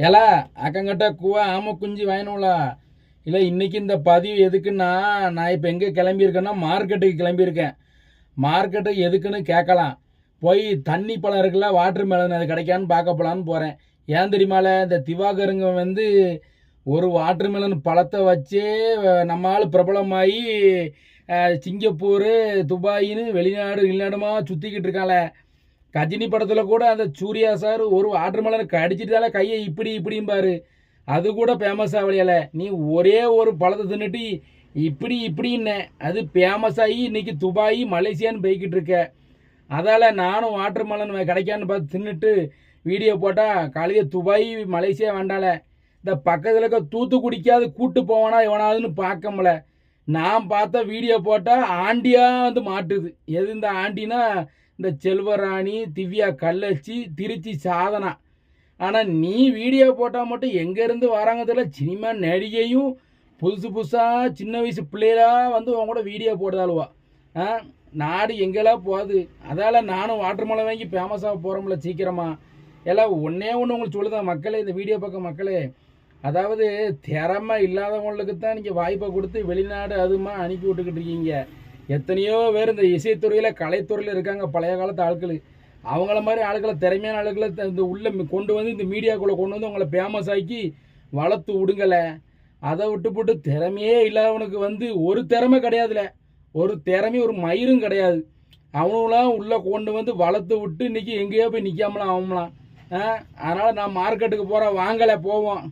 ஏலா அக்கங்கிட்ட கூவா ஆம குஞ்சு வாங்கினோம்லா இல்லை இன்னைக்கு இந்த பதிவு எதுக்குன்னா நான் இப்போ எங்கே கிளம்பியிருக்கேன்னா மார்க்கெட்டுக்கு கிளம்பியிருக்கேன். மார்க்கெட்டு எதுக்குன்னு கேட்கலாம். போய் தண்ணி பழம் இருக்குல்ல வாட்டர் மேலன் அது கிடைக்கான்னு பார்க்க போகலான்னு போகிறேன் ஏன் தெரியுமால இந்த திவாகருங்க வந்து ஒரு வாட்டர் மெலன் பழத்தை வச்சே நம்மால் பிரபலமாகி சிங்கப்பூரு சிங்கப்பூர் துபாயின்னு வெளிநாடு வெளிநாடுமா சுற்றிக்கிட்டு இருக்காங்களே கஜினி படத்தில் கூட அந்த சூர்யா சார் ஒரு வாட்டர் மலர் கடிச்சிட்டால கையை இப்படி இப்படிம்பாரு அது கூட ஃபேமஸ் ஆகலையால நீ ஒரே ஒரு பழத்தை தின்னுட்டு இப்படி இப்படின்ன. அது ஃபேமஸ் ஆகி இன்னைக்கு துபாய் மலேசியான்னு போய்கிட்டு இருக்க. அதால் நானும் வாட்டர் மலன் கிடைக்கான்னு பார்த்து தின்னுட்டு வீடியோ போட்டால் காலையில் துபாய் மலேசியா வேண்டால இந்த பக்கத்தில் இருக்க தூத்துக்குடிக்காது கூட்டு போவானா எவனாவதுன்னு பார்க்கமுல நான் பார்த்த வீடியோ போட்டால் ஆண்டியாக வந்து மாட்டுது. எது இந்த ஆண்டினா இந்த செல்வராணி திவ்யா கல்லச்சி திருச்சி சாதனா. ஆனால் நீ வீடியோ போட்டால் மட்டும் எங்கேருந்து வராங்க தெரியல. சினிமா நடிகையும் புதுசு புதுசாக சின்ன வயசு பிள்ளைகளாக வந்து உன் கூட வீடியோ போடுதாளுவா. ஆ? நாடு எங்கெல்லாம் போகுது. அதால் நானும் வாட்டர் மலை வாங்கி ஃபேமஸாக போகிறோம்ல சீக்கிரமாக எல்லாம் ஒன்றே ஒன்று உங்களுக்கு சொல்லுதான் மக்களே இந்த வீடியோ பார்க்க மக்களே. அதாவது திறமை இல்லாதவங்களுக்கு தான் நீங்கள் வாய்ப்பை கொடுத்து வெளிநாடு அதுமா அனுப்பி விட்டுக்கிட்டு இருக்கீங்க. எத்தனையோ பேர் இந்த இசைத்துறையில் கலைத்துறையில் இருக்காங்க பழைய காலத்து ஆட்கள். அவங்கள மாதிரி ஆட்களை திறமையான ஆட்களை இந்த உள்ளே கொண்டு வந்து இந்த மீடியாக்குள்ளே கொண்டு வந்து அவங்கள ஃபேமஸ் ஆக்கி வளர்த்து விடுங்கலை அதை விட்டு போட்டு திறமையே இல்லாதவனுக்கு வந்து ஒரு திறமை கிடையாதுல. ஒரு திறமை ஒரு மயிரும் கிடையாது. அவனுங்களாம் உள்ளே கொண்டு வந்து வளர்த்து விட்டு இன்றைக்கி எங்கேயோ போய் நிற்காமலாம் ஆகலாம் அதனால் நான் மார்க்கெட்டுக்கு போகிறேன் வாங்கலை போவோம்.